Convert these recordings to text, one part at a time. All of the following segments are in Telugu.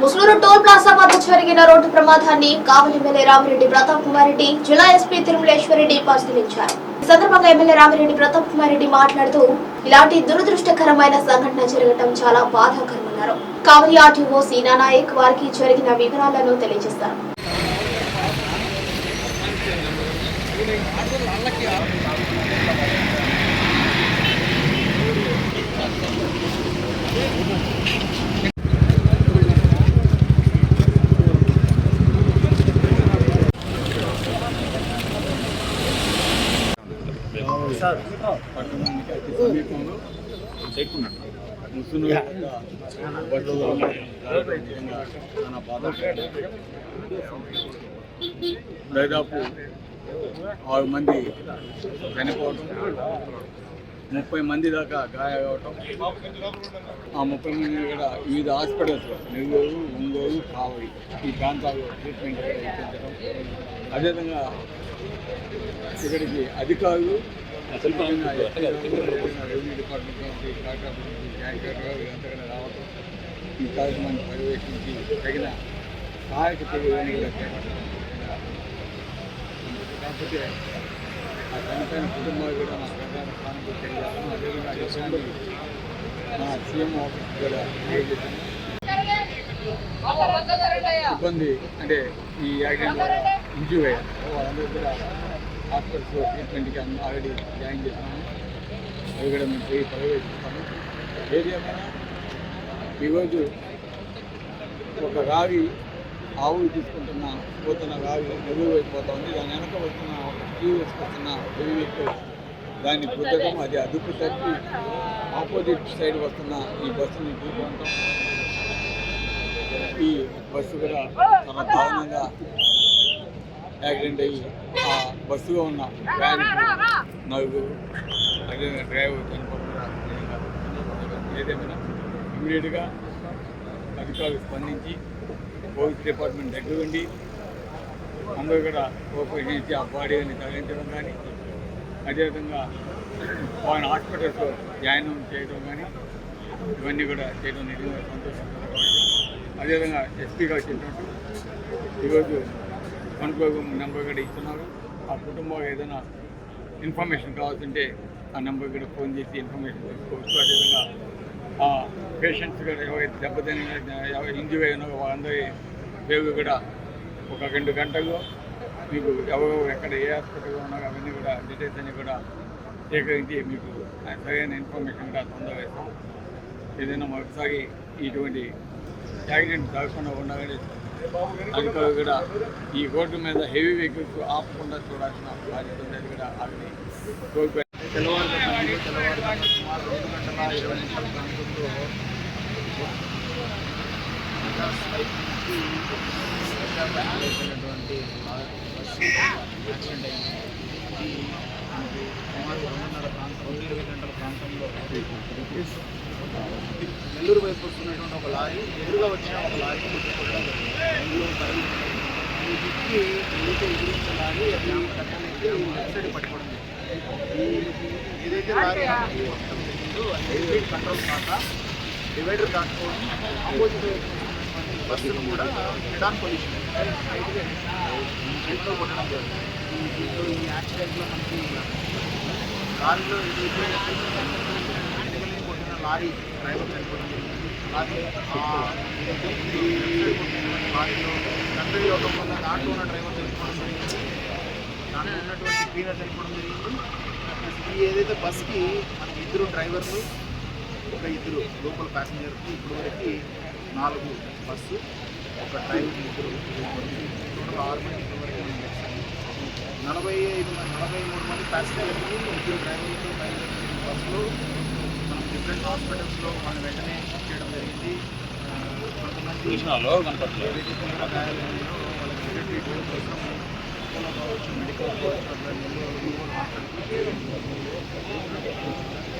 ముసలూరు టోల్ ప్లాజా వద్ద జరిగిన రోడ్డు ప్రమాదాన్ని కావలి ఎమ్మెల్యే రామిరెడ్డి ప్రతాప్ కుమార్ రెడ్డి జిల్లా ఎస్పీ తిరుమలేశ్వరరెడ్డి పరిశీలించారు. ఈ సందర్భంగా ఎమ్మెల్యే రామిరెడ్డి ప్రతాప్ కుమార్ రెడ్డి మాట్లాడుతూ ఇలాంటి దురదృష్టకరమైన సంఘటన జరగడం చాలా బాధాకరమన్నారు. కావలి ఆర్టీఓ సీనా నాయక్ వారికి జరిగిన వివరాలను తెలియజేస్తారు. పట్టణానికి అతి సమీపంలో ముసును చాలా దాదాపు ఆరు మంది చనిపోవటం ముప్పై మంది దాకా గాయవటం ఆ ముప్పై మంది కూడా వివిధ హాస్పిటల్స్ నెల్లూరు ఒంగోలు కావలి ఈ ప్రాంతాల్లో ట్రీట్మెంట్ అదేవిధంగా ఇక్కడికి అధికారులు ముఖ్యంగా రెవెన్యూ డిపార్ట్మెంట్ నుంచి కలెక్టర్ రావటం ఈ కార్యక్రమాన్ని పర్యవేక్షించి తగిన సహాయక చర్యలను కూడా కాకపోతే ఆ చనిపోయిన కుటుంబాలు కూడా నా ప్రధాన స్థానంలో తెలియజేస్తాను అదేవిధంగా మా సీఎం ఆఫీస్ కూడా ఇబ్బంది అంటే ఈ యాక్సిడెంట్ ఇంజూర్ అయ్యారు. వాళ్ళందరూ కూడా హాస్పిటల్స్ ట్రీట్మెంట్కి ఆల్రెడీ జాయిన్ చేస్తాము అవి కూడా మేము పోయి పర్యవేక్షిస్తాము ఏది ఏమైనా ఈరోజు ఒక రావి ఆవులు తీసుకుంటున్న పోతున్న రావి నెల్లూరు వైపు పోతా ఉంది. దాని వెనక వస్తున్న ఒక వస్తున్న వేసుకొస్తున్న హెవీ వెహికల్ దాన్ని గుద్దడం అది అదుపు తప్పి ఆపోజిట్ సైడ్ వస్తున్న ఈ బస్సుని తీసుకుంటాం. ఈ బస్సు కూడా చాలా దారుణంగా యాక్సిడెంట్ అయ్యి ఆ బస్సులో ఉన్న. నలుగురు అదేవిధంగా డ్రైవర్ చనిపోవడం కూడా జరిగింది. ఏదేమైనా ఇమీడియట్గా అధికారులు స్పందించి పోలీస్ డిపార్ట్మెంట్ దగ్గర ఉండి అందరూ కూడా కోఆపరేషన్ ఇచ్చి ఆ బాడీని తరలించడం కానీ అదేవిధంగా వాళ్ళని హాస్పిటల్స్లో జాయిన్ చేయడం కానీ ఇవన్నీ కూడా చేయడం నిజంగా విషయం. అదేవిధంగా ఎస్పీ గారు చెప్పినట్టు ఈరోజు కనుకోగం నెంబర్ కూడా ఇస్తున్నారు. ఆ కుటుంబం ఏదైనా ఇన్ఫర్మేషన్ కావాల్సింటే ఆ నెంబర్ కూడా ఫోన్ చేసి ఇన్ఫర్మేషన్ తీసుకోవచ్చు అదేవిధంగా ఆ పేషెంట్స్ కూడా ఎవరైతే దెబ్బతిన ఎవరు అయినా వాళ్ళందరి పేరు కూడా ఒక రెండు గంటల్లో మీకు ఎవరు ఎక్కడ ఏ హాస్పిటల్లో ఉన్నారో అవన్నీ కూడా డీటెయిల్స్ అన్నీ కూడా సేకరించి మీకు సరైన ఇన్ఫర్మేషన్ కూడా తొందరగా ఇస్తాం. ఏదైనా మరొకసారి ఇటువంటి యాక్సిడెంట్ జరగకుండా ఉండాలని అధికారులు కూడా ఈ రోడ్డు మీద హెవీ వెహికల్స్ ఆపకుండా చూడాల్సిన బాధ్యత కూడా అవి కోల్పోయారు ఇరవై నిమిషాల ప్రాంతంలో యాక్సిడెంట్ అయింది సుమారు రెండున్నర ప్రాంతం రెండు ఇరవై గంటల ప్రాంతంలో నెల్లూరు వైపు వస్తున్నటువంటి ఒక లారీ ఎదురుగా వచ్చిన ఒక లారీ కొట్టడం నెల్లూరు ఈ దిక్కి ఏదైతే ఎదురించిన లారీ గ్రామ కట్టానికి లెఫ్ట్ సైడ్ పట్టుకోవడం జరిగింది. ఏదైతే లారీ జరిగిందో అది కంట్రోల్ కాక డివైడర్ దాటుకోవడం ఆపోజిట్ బస్సును కూడా హెడ్ పొజిషన్ సైడ్లో కొట్టడం ఈ దీంట్లో ఈ యాక్సిడెంట్లో మనకి లారీలో ఏదైతే కొట్టిన లారీ డ్రైవర్ చనిపోవడం జరిగింది. అలాగే లారీలో కంట్రీ వల్ల దాంట్లో ఉన్న డ్రైవర్ చనిపోవడం జరిగింది. దాంట్లో ఉన్నటువంటి క్లీనర్ చనిపోవడం జరిగింది. ఈ ఏదైతే బస్కి మన ఇద్దరు డ్రైవర్లు ఒక ఇద్దరు లోకల్ ప్యాసింజర్కి ఇప్పుడు వరకు నాలుగు బస్సు ఒక డ్రైవర్ ఇద్దరు టోటల్ ఆరు మంది నలభై ఐదు మంది నలభై మూడు మంది ప్యాసింజర్లు ఇద్దరు డ్రైవర్లతో బయలుదేరిన బస్సులో. మనం డిఫరెంట్ హాస్పిటల్స్లో మనం వెంటనే చేయడం జరిగింది. కొంతమంది వాళ్ళకి ట్రీట్మెంట్ కోసం కావచ్చు మెడికల్.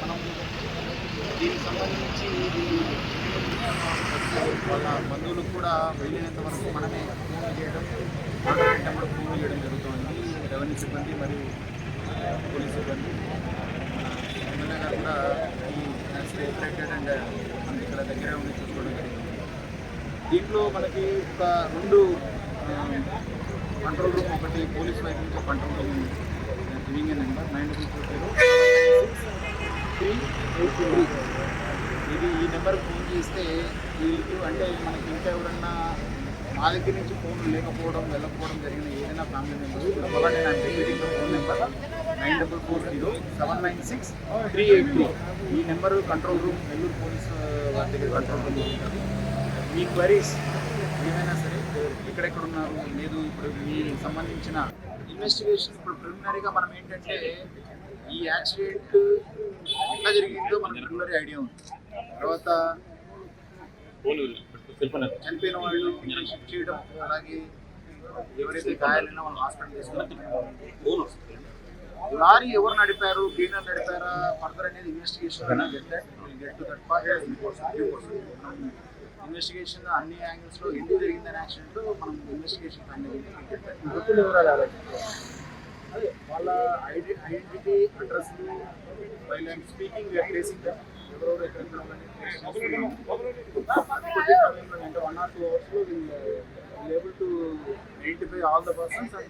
మనం దీనికి సంబంధించి వాళ్ళ బంధువులకు కూడా వెళ్ళినంత వరకు మనమే ఫోన్ చేయడం ఫోన్ చేయడం జరుగుతుంది. రెవెన్యూ సిబ్బంది మరియు పోలీస్ సిబ్బంది. ఎమ్మెల్యే గారు కూడా ఈ యాక్సిడెంట్ ఎఫెక్టెడ్ అండ్ మనకి ఇక్కడ దగ్గర ఉండి చూసుకోవడం జరిగింది. దీంట్లో మనకి ఒక రెండు కంట్రోల్ రూమ్ ఒకటి పోలీస్ వైపు నుంచి control room giving number nine double two zero. Three eight three ఇది ఈ నెంబర్ ఫోన్ చేస్తే వీళ్ళు అంటే మనకి ఇంకా ఎవరన్నా మా దగ్గర నుంచి ఫోన్ లేకపోవడం వెళ్ళకపోవడం జరిగిన ఏదైనా ఫ్యామిలీ మెంబర్స్ చెప్పగానే నాకు repeating phone number nine double four zero seven nine six three eight three ఈ number control room Nellore police వారి దగ్గర కంట్రోల్ రూమ్ ఉంటుంది. మీ క్వరీస్ ఏమైనా సరే ఎక్కడెక్కడ ఉన్నారు లేదు ఇప్పుడు మీ సంబంధించిన ఇన్వెస్టిగేషన్ ఇప్పుడు ప్రిలిమినరీగా మనం ఏంటంటే ఈ యాక్సిడెంట్ ఎట్లా జరిగిందో మనకు ప్రిలిమినరీ ఐడియా ఉంది. తర్వాత చనిపోయిన వాళ్ళు షిఫ్ట్ చేయడం అలాగే ఎవరైతే గాయాలైనా వాళ్ళు హాస్పిటల్ తీసుకున్నారు లారీ ఎవరు నడిపారు క్లీనర్ నడిపారా ఫర్దర్ అనేది ఇన్వెస్టిగేషన్ ఇన్వెస్టిగేషన్ అన్ని యాంగిల్స్లో ఎందుకు జరిగిందని యాక్సిడెంట్ మనం ఇన్వెస్టిగేషన్ అదే వాళ్ళ ID identity address while I'm speaking we're tracing అంటే వన్ ఆర్ టూ అవర్స్లో able to identify all the persons and